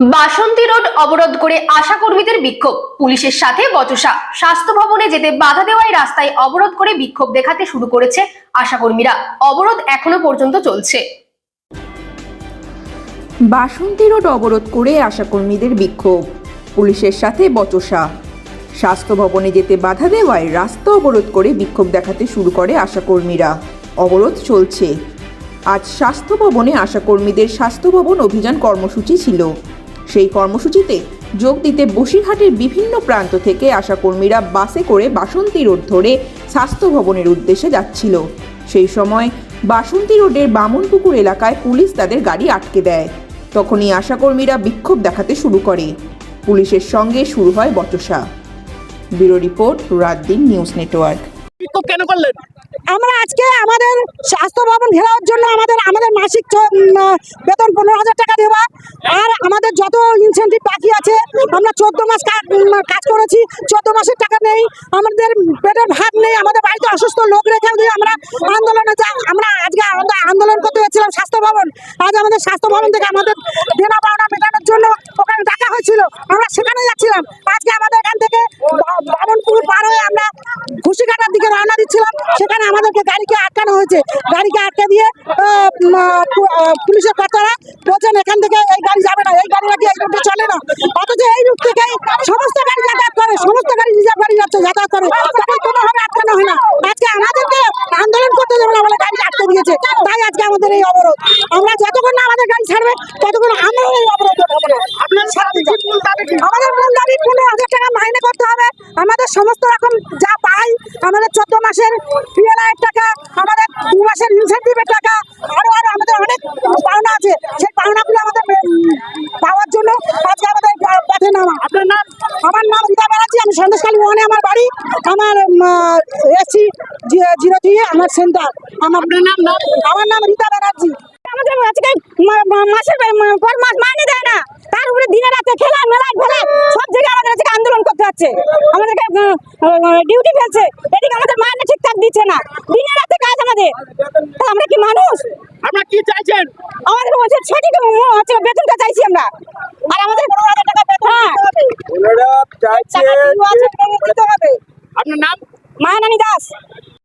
বাসন্তী road অবরোধ করে আশাকর্মীদের বিক্ষোভ। পুলিশের সাথে বচসা। স্বাস্থ্য ভবনে যেতে বাধা দেওয়ায় রাস্তায় অবরোধ করে বিক্ষোভ দেখাতে শুরু করেছে আশাকর্মীরা। অবরোধ এখনও পর্যন্ত চলছে। বাসন্তী রোড অবরোধ করে আশাকর্মীদের বিক্ষোভ। পুলিশের সাথে বচসা। স্বাস্থ্য ভবনে যেতে বাধা দেওয়ায় রাস্তা অবরোধ করে বিক্ষোভ দেখাতে শুরু করে আশাকর্মীরা। অবরোধ চলছে। আজ স্বাস্থ্য ভবনে আশাকর্মীদের স্বাস্থ্য ভবন অভিযান কর্মসূচি ছিল। সেই কর্মসূচিতে যোগ দিতে বসিরহাটের বিভিন্ন প্রান্ত থেকে আশাকর্মীরা বাসে করে বাসন্তী রোড ধরে স্বাস্থ্য ভবনের উদ্দেশ্যে যাচ্ছিল। সেই সময় বাসন্তী রোডের বামনপুকুর এলাকায় পুলিশ তাদের গাড়ি আটকে দেয়। তখনই আশাকর্মীরা বিক্ষোভ দেখাতে শুরু করে। পুলিশের সঙ্গে শুরু হয় বচসা। ব্যুরো রিপোর্ট রাত দিন নিউজ নেটওয়ার্ক। বিক্ষোভ কেন করলেন? আমরা আজকে আমাদের স্বাস্থ্য ভবন ঘেরাওয়ার জন্য আমাদের আমাদের মাসিক বেতন পনেরো হাজার টাকা দেওয়া আর আমাদের যত ইনসেন্টিভ বাকি আছে, আমরা চোদ্দ মাস কাজ করেছি, চোদ্দ মাসের টাকা নেই। আমাদের পেটের ভাত নেই, আমাদের বাড়িতে অসুস্থ লোক রেখে দিয়ে আমরা আন্দোলনে যা আমরা আজকে আমরা আন্দোলন করতে যাচ্ছিলাম স্বাস্থ্য ভবন। আজ আমাদের স্বাস্থ্য ভবন থেকে আমাদের দেনা পাওনা মেটানোর জন্য ওখানে ডাকা হয়েছিল। আমরা সেখানে যাচ্ছিলাম। আজকে আমাদের এখান থেকে বামনপুর পার হয়ে আমরা ঘুষিঘাটার দিকে রওনা দিচ্ছিলাম। সেখানে আমাদেরকে গাড়িকে আটকানো হয়েছে। গাড়িকে আটকে দিয়ে পুলিশের কর্তারা বলছেন এখান থেকে এই গাড়ি যাবে না এই গাড়ি নাকি এই রুটে চলে না। অথচ এই রুট থেকে সমস্ত গাড়ি যাতায়াত করে সমস্ত গাড়ি রিজার্ভ গাড়ি যাচ্ছে যাতায়াত করে। তাদের কোনোভাবে আটকানো হয় না। আজকে আমাদেরকে আন্দোলন করতে যাবে না বলে গাড়ি আটকে দিয়েছে। তাই আজকে আমাদের এই অবরোধ। আমরা যতক্ষণ না আমাদের গাড়ি ছাড়বে ততক্ষণ আমরা এই অবরোধ করব না। আপনার দাবি আমাদের মূল দাবি পনেরো হাজার টাকা মাইনে সমস্ত রকম যা পাই, আমাদের চোদ্দ মাসের পিএলআই টাকা, আমাদের দু মাসের ইনসেন্টিভের টাকা, আরও আরও আমাদের অনেক পাওনা আছে। সেই পাওনাগুলো আমাদের পাওয়ার জন্য আজকে আমাদের পথে নামা। আপনার নাম? আমার নাম রীতা ব্যানার্জি, আমি সন্দেশখালী ওয়ানে আমার বাড়ি। আমার এসি জিরো থ্রি আমার সেন্টার আমার নাম? আমার নাম রীতা ব্যানার্জি। আমাদের আজকে মাসের পর মাস মাইনে দেয় না। তার উপরে দিনে রাতে খেলা মেলা ফেলা সব জায়গায় আমাদের যাচ্ছে আমাদেরকে ডিউটি ফেলছে। এদিকে আমাদের মাইনে ঠিকঠাক দিচ্ছে না। দিনে রাতে কাজ আমাদের। আমরা কি মানুষ? আমরা কি চাইছেন? আমাদের বলছে সঠিক হচ্ছে বেতনটা চাইছি আমরা। আর আমাদের কোনো টাকা বেতন হ্যাঁ। আপনার নাম? মহানানী দাস।